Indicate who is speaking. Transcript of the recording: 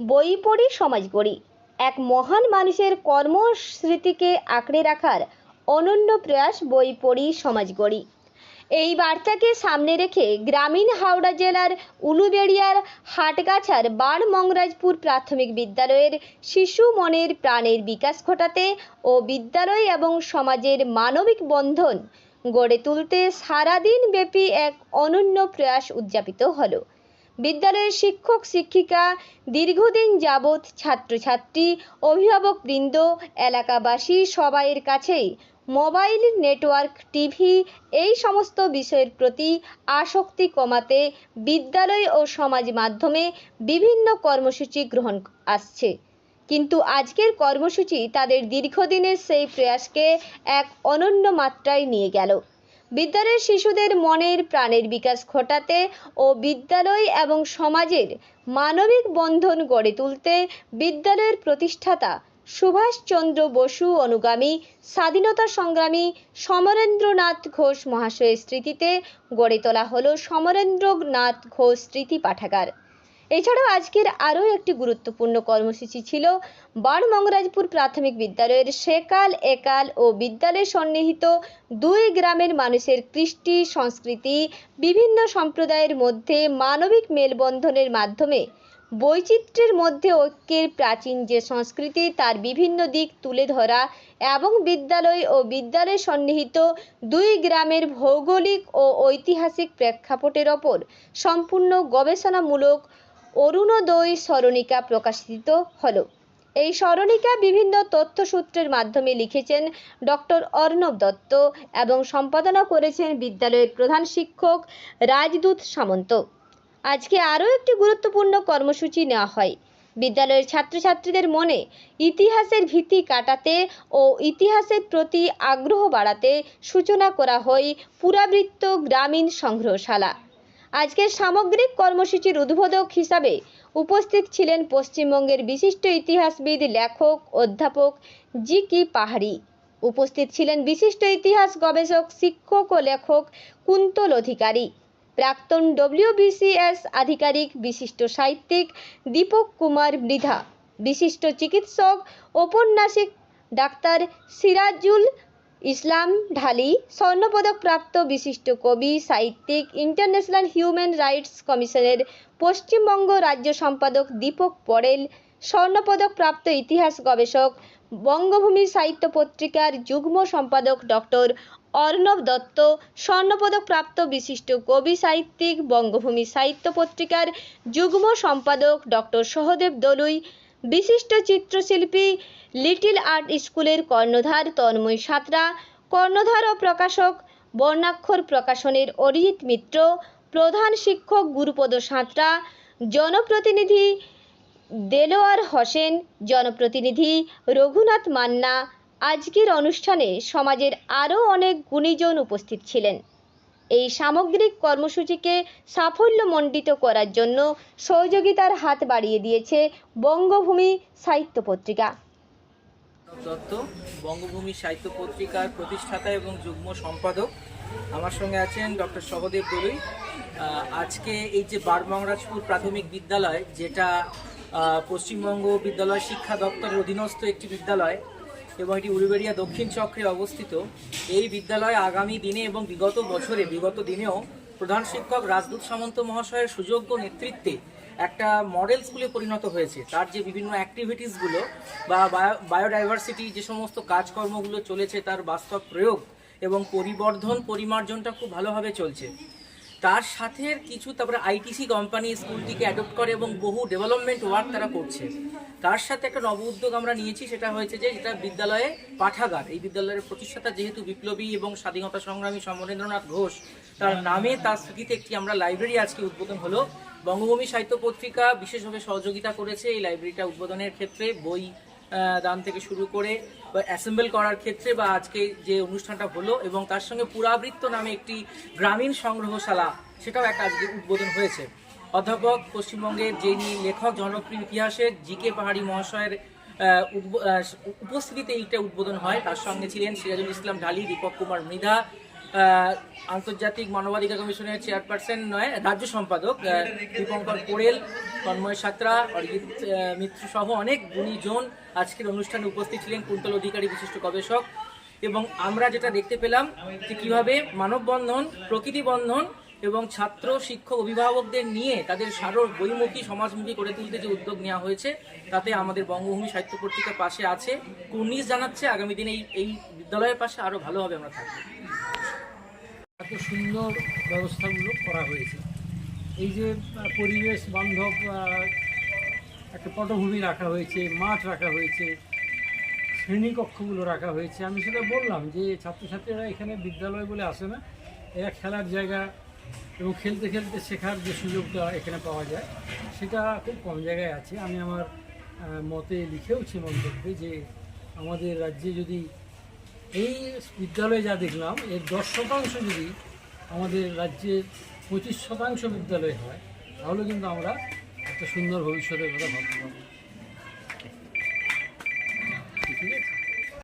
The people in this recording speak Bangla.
Speaker 1: বই পড়ি, সমাজ গড়ি। এক মহান মানুষের কর্মস্মৃতিকে আঁকড়ে রাখার অনন্য প্রয়াস বই পড়ি, সমাজ গড়ি। এই বার্তাকে সামনে রেখে গ্রামীণ হাওড়া জেলার উলুবেড়িয়ার হাটগাছার বাণমংরাজপুর প্রাথমিক বিদ্যালয়ের শিশু মনের প্রাণের বিকাশ ঘটাতে ও বিদ্যালয় এবং সমাজের মানবিক বন্ধন গড়ে তুলতে সারাদিন ব্যাপী এক অনন্য প্রয়াস উদযাপিত হলো। বিদ্যালয়ের শিক্ষক, শিক্ষিকা, দীর্ঘদিন যাবৎ ছাত্রছাত্রী, অভিভাবকবৃন্দ, এলাকাবাসী সবাইয়ের কাছেই মোবাইল নেটওয়ার্ক, টিভি এই সমস্ত বিষয়ের প্রতি আসক্তি কমাতে বিদ্যালয় ও সমাজ মাধ্যমে বিভিন্ন কর্মসূচি গ্রহণ আসছে। কিন্তু আজকের কর্মসূচি তাদের দীর্ঘদিনের সেই প্রয়াসকে এক অনন্য মাত্রায় নিয়ে গেল। বিদ্যালয়ের শিশুদের মনের প্রাণের বিকাশ ঘটাতে ও বিদ্যালয় এবং সমাজের মানবিক বন্ধন গড়ে তুলতে বিদ্যালয়ের প্রতিষ্ঠাতা সুভাষচন্দ্র বসু অনুগামী, স্বাধীনতা সংগ্রামী সমরেন্দ্রনাথ ঘোষ মহাশয়ের স্মৃতিতে গড়ে তোলা হলো সমরেন্দ্রনাথ ঘোষ স্মৃতি পাঠাগার। এছাড়াও আজকের আরও একটি গুরুত্বপূর্ণ কর্মসূচি ছিল বাণমঙ্গরাজপুর প্রাথমিক বিদ্যালয়ের সেকাল, একাল ও বিদ্যালয় সন্নিহিত দুই গ্রামের মানুষের কৃষ্টি, সংস্কৃতি, বিভিন্ন সম্প্রদায়ের মধ্যে মানবিক মেলবন্ধনের মাধ্যমে বৈচিত্র্যের মধ্যে ঐক্যের প্রাচীন যে সংস্কৃতি, তার বিভিন্ন দিক তুলে ধরা এবং বিদ্যালয় ও বিদ্যালয় সন্নিহিত দুই গ্রামের ভৌগোলিক ও ঐতিহাসিক প্রেক্ষাপটের ওপর সম্পূর্ণ গবেষণামূলক অরুণোদয় স্মরণিকা প্রকাশিত হলো। এই স্মরণিকা বিভিন্ন তথ্যসূত্রের মাধ্যমে লিখেছেন ডক্টর অর্ণব দত্ত এবং সম্পাদনা করেছেন বিদ্যালয়ের প্রধান শিক্ষক রাজদূত সামন্ত। আজকে আরও একটি গুরুত্বপূর্ণ কর্মসূচি নেওয়া হয়। বিদ্যালয়ের ছাত্রছাত্রীদের মনে ইতিহাসের ভীতি কাটাতে ও ইতিহাসের প্রতি আগ্রহ বাড়াতে সূচনা করা হয় পুরাবৃত্ত গ্রামীণ সংগ্রহশালা। আজকের সামগ্রিক কর্মসূচির উদ্বোধক হিসাবে উপস্থিত ছিলেন পশ্চিমবঙ্গের বিশিষ্ট ইতিহাসবিদ, লেখক, অধ্যাপক জি কি পাহাড়ি। উপস্থিত ছিলেন বিশিষ্ট ইতিহাস গবেষক, শিক্ষক ও লেখক কুন্তল অধিকারী। প্রাক্তন ডব্লিউবিসিএস আধিকারিক, বিশিষ্ট সাহিত্যিক দীপক কুমার মৃধা, বিশিষ্ট চিকিৎসক, ঔপন্যাসিক ডাক্তার সিরাজুল ইসলাম ঢালি স্বর্ণপদকপ্রাপ্ত বিশিষ্ট কবি, সাহিত্যিক, ইন্টারন্যাশনাল হিউম্যান রাইটস কমিশনের পশ্চিমবঙ্গ রাজ্য সম্পাদক দীপক পড়েল স্বর্ণপদকপ্রাপ্ত ইতিহাস গবেষক, বঙ্গভূমি সাহিত্য পত্রিকার যুগ্ম সম্পাদক ডক্টর অর্ণব দত্ত স্বর্ণপদকপ্রাপ্ত বিশিষ্ট কবি, সাহিত্যিক, বঙ্গভূমি সাহিত্য পত্রিকার যুগ্ম সম্পাদক ডক্টর সহদেব দলুই বিশিষ্ট চিত্রশিল্পী লিটিল আর্ট স্কুলের কর্ণধার তন্ময় সাঁতরা, কর্ণধার ও প্রকাশক বর্ণাক্ষর প্রকাশনের অরিজিৎ মিত্র, প্রধান শিক্ষক গুরুপদ সাঁতরা, জনপ্রতিনিধি দেলোয়ার হোসেন, জনপ্রতিনিধি রঘুনাথ মান্না। আজকের অনুষ্ঠানে সমাজের আরও অনেক গুণীজন উপস্থিত ছিলেন। এই সামগ্রিক কর্মসূচিকে সাফল্যমণ্ডিত করার জন্য সহযোগিতার হাত বাড়িয়ে দিয়েছে বঙ্গভূমি সাহিত্য পত্রিকা।
Speaker 2: দত্ত বঙ্গভূমি সাহিত্য পত্রিকার প্রতিষ্ঠাতা এবং যুগ্ম সম্পাদক আমার সঙ্গে আছেন ডক্টর সহদেব দলুই। আজকে এই যে বারমংরাজপুর প্রাথমিক বিদ্যালয়, যেটা পশ্চিমবঙ্গ বিদ্যালয় শিক্ষা দপ্তরের অধীনস্থ একটি বিদ্যালয় এবং এটি উলুবেড়িয়া দক্ষিণ চক্রে অবস্থিত। এই বিদ্যালয় আগামী দিনে এবং বিগত বছরে, বিগত দিনেও প্রধান শিক্ষক রাজদূত সামন্ত মহাশয়ের সুযোগ্য নেতৃত্বে একটা মডেল স্কুলে পরিণত হয়েছে। তার যে বিভিন্ন অ্যাক্টিভিটিসগুলো বা বায়ো- বায়োডাইভার্সিটি যে সমস্ত কাজকর্মগুলো চলেছে, তার বাস্তব প্রয়োগ এবং পরিবর্ধন, পরিমার্জনটা খুব ভালোভাবে চলছে। তার সাথে কিছু তারপরে আইটিসি কোম্পানি স্কুলটিকে অ্যাডপ্ট করে এবং বহু ডেভেলপমেন্ট ওয়ার্ক তারা করছে। তার সাথে একটা নব উদ্যোগ আমরা নিয়েছি, সেটা হয়েছে যে এটা বিদ্যালয়ে পাঠাগার। এই বিদ্যালয়ের প্রতিষ্ঠাতা যেহেতু বিপ্লবী এবং স্বাধীনতা সংগ্রামী সমরেন্দ্রনাথ ঘোষ, তার নামে তার স্মৃতিতে একটি আমরা লাইব্রেরি আজকে উদ্বোধন হলো। বঙ্গভূমি সাহিত্য পত্রিকা বিশেষভাবে সহযোগিতা করেছে এই লাইব্রেরিটা উদ্বোধনের ক্ষেত্রে, বই দান থেকে শুরু করে অ্যাসেম্বল করার ক্ষেত্রে বা আজকে যে অনুষ্ঠানটা হলো এবং তার সঙ্গে পুরাবৃত্ত নামে একটি গ্রামীণ সংগ্রহশালা, সেটাও একটা আজকে উদ্বোধন হয়েছে। অধ্যাপক পশ্চিমবঙ্গের যিনি লেখক, জনপ্রিয় ইতিহাসের জি কে পাহাড়ি মহাশয়ের উপস্থিতিতে এইটা উদ্বোধন হয়। তার সঙ্গে ছিলেন সিরাজুল ইসলাম ঢালি, দীপক কুমার মৃধা আন্তর্জাতিক মানবাধিকার কমিশনের চেয়ারপারসন নয়, রাজ্য সম্পাদক দীপঙ্কর পোড়েল তন্ময় সাঁতরা, অরিজিৎ মিত্র সহ অনেক গুণীজন আজকের অনুষ্ঠানে উপস্থিত ছিলেন কুন্তল অধিকারী বিশিষ্ট গবেষক। এবং আমরা যেটা দেখতে পেলাম যে কীভাবে মানববন্ধন, প্রকৃতি বন্ধন এবং ছাত্র শিক্ষক অভিভাবকদের নিয়ে তাদের সারো বইমুখী সমাজমুখী করে তুলতে যে উদ্যোগ নেওয়া হয়েছে, তাতে আমাদের বঙ্গভূমি সাহিত্য পত্রিকার পাশে আছে। কুর্নিশ জানাচ্ছে, আগামী দিনে এই বিদ্যালয়ের পাশে আরও ভালোভাবে আমরা থাকব।
Speaker 3: সুন্দর ব্যবস্থাগুলো করা হয়েছে। এই যে পরিবেশ বান্ধব একটা পটভূমি রাখা হয়েছে, মাঠ রাখা হয়েছে, শ্রেণীকক্ষগুলো রাখা হয়েছে। আমি সেটা বললাম যে, ছাত্রছাত্রীরা এখানে বিদ্যালয় বলে আসে না। এরা খেলার জায়গা এবং খেলতে খেলতে শেখার যে সুযোগটা এখানে পাওয়া যায়, সেটা খুব কম জায়গায় আছে। আমি আমার মতে লিখেওছি মন্তব্যে যে, আমাদের রাজ্যে যদি এই বিদ্যালয়ে যা দেখলাম, এর দশ শতাংশ যদি আমাদের রাজ্যের পঁচিশ শতাংশ বিদ্যালয় হয়, তাহলে কিন্তু আমরা একটা সুন্দর ভবিষ্যতের কথা ভাবতে পারব।